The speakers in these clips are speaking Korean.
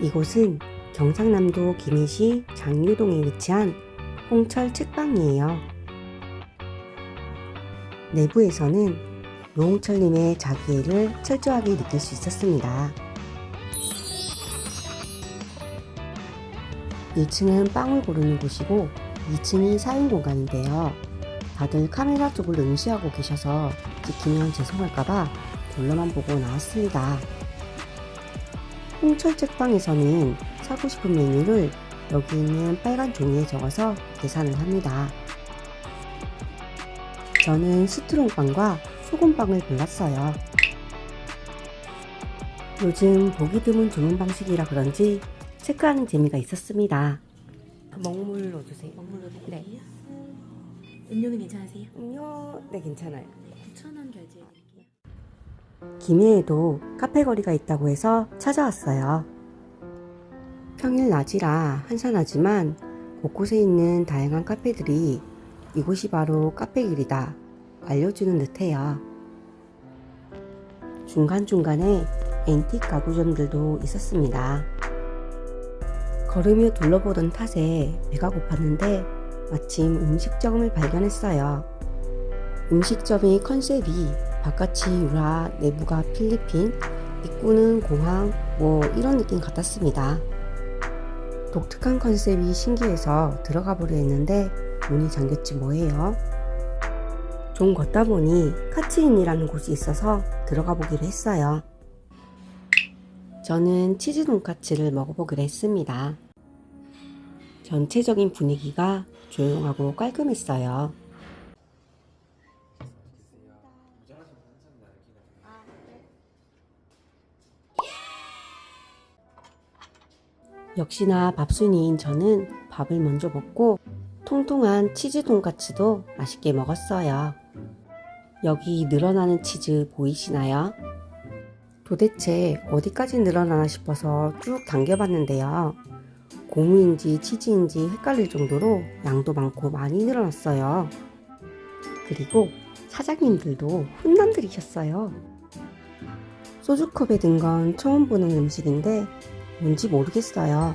이곳은 경상남도 김해시 장류동에 위치한 홍철 책방이에요. 내부에서는 노홍철님의 자기애를 철저하게 느낄 수 있었습니다. 1층은 빵을 고르는 곳이고 2층이 사용 공간인데요. 다들 카메라 쪽을 응시하고 계셔서 찍히면 죄송할까봐 둘러만 보고 나왔습니다. 홍철 책방에서는 사고 싶은 메뉴를 여기 있는 빨간 종이에 적어서 계산을 합니다. 저는 스트롱빵과 소금빵을 골랐어요. 요즘 보기 드문 주문 방식이라 그런지 체크하는 재미가 있었습니다. 먹물 넣어주세요. 먹물 넣어주세요. 네. 음료는 괜찮으세요? 음료, 네, 괜찮아요. 9,000원 결제해드릴게요. 김해에도 카페 거리가 있다고 해서 찾아왔어요. 평일 낮이라 한산하지만 곳곳에 있는 다양한 카페들이 이곳이 바로 카페길이다 알려주는 듯해요. 중간중간에 앤틱 가구점들도 있었습니다. 걸으며 둘러보던 탓에 배가 고팠는데 마침 음식점을 발견했어요. 음식점의 컨셉이 바깥이 유라, 내부가 필리핀, 입구는 공항, 뭐 이런 느낌 같았습니다. 독특한 컨셉이 신기해서 들어가 보려 했는데 문이 잠겼지 뭐예요. 좀 걷다 보니 카츠인이라는 곳이 있어서 들어가 보기로 했어요. 저는 치즈 돈까츠를 먹어보기로 했습니다. 전체적인 분위기가 조용하고 깔끔했어요. 역시나 밥순이인 저는 밥을 먼저 먹고 통통한 치즈 돈까츠도 맛있게 먹었어요. 여기 늘어나는 치즈 보이시나요? 도대체 어디까지 늘어나나 싶어서 쭉 당겨봤는데요. 고무인지 치즈인지 헷갈릴 정도로 양도 많고 많이 늘어났어요. 그리고 사장님들도 훈남들이셨어요. 소주컵에 든 건 처음 보는 음식인데 뭔지 모르겠어요.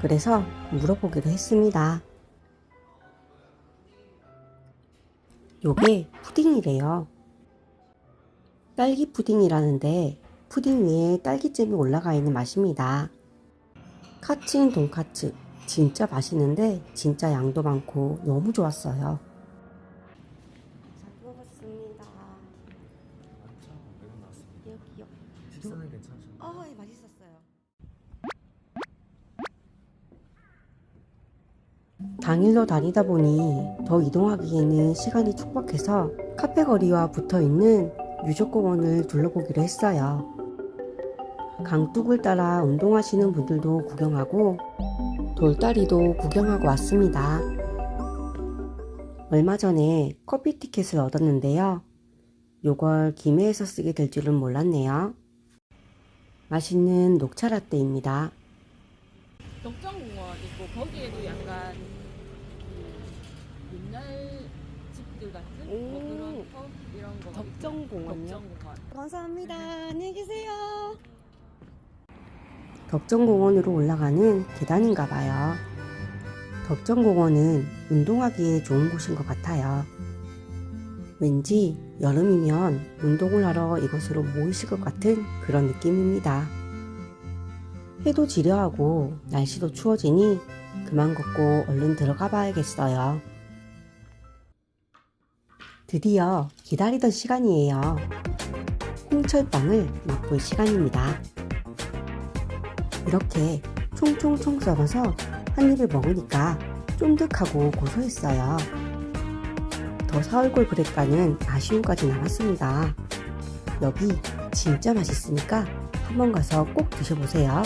그래서 물어보기로 했습니다. 요게 푸딩이래요. 딸기 푸딩이라는데 푸딩 위에 딸기잼이 올라가 있는 맛입니다. 카츠인 돈카츠 진짜 맛있는데 진짜 양도 많고 너무 좋았어요. 잘 먹었습니다. 여기요. 식사는 괜찮으셨나요? 아, 예, 맛있었어요. 당일로 다니다 보니 더 이동하기에는 시간이 촉박해서 카페 거리와 붙어 있는 유적공원을 둘러보기로 했어요. 강둑을 따라 운동하시는 분들도 구경하고 돌다리도 구경하고 왔습니다. 얼마 전에 커피 티켓을 얻었는데요. 요걸 김해에서 쓰게 될 줄은 몰랐네요. 맛있는 녹차 라떼입니다. 덕정공원 있고 거기에도 약간 그 옛날 집들 같은 뭐 오. 그런 컵 이런 거 덕정공원요? 덕정공원 감사합니다. 안녕히 계세요. 덕정공원으로 올라가는 계단인가 봐요. 덕정공원은 운동하기에 좋은 곳인 것 같아요. 왠지 여름이면 운동을 하러 이곳으로 모이실 것 같은 그런 느낌입니다. 해도 지려하고 날씨도 추워지니 그만 걷고 얼른 들어가 봐야겠어요. 드디어 기다리던 시간이에요. 홍철빵을 맛볼 시간입니다. 이렇게 총총총 썰어서 한 입을 먹으니까 쫀득하고 고소했어요. 더 사올 걸 그랬다는 아쉬움까지 남았습니다. 여기 진짜 맛있으니까 한번 가서 꼭 드셔보세요.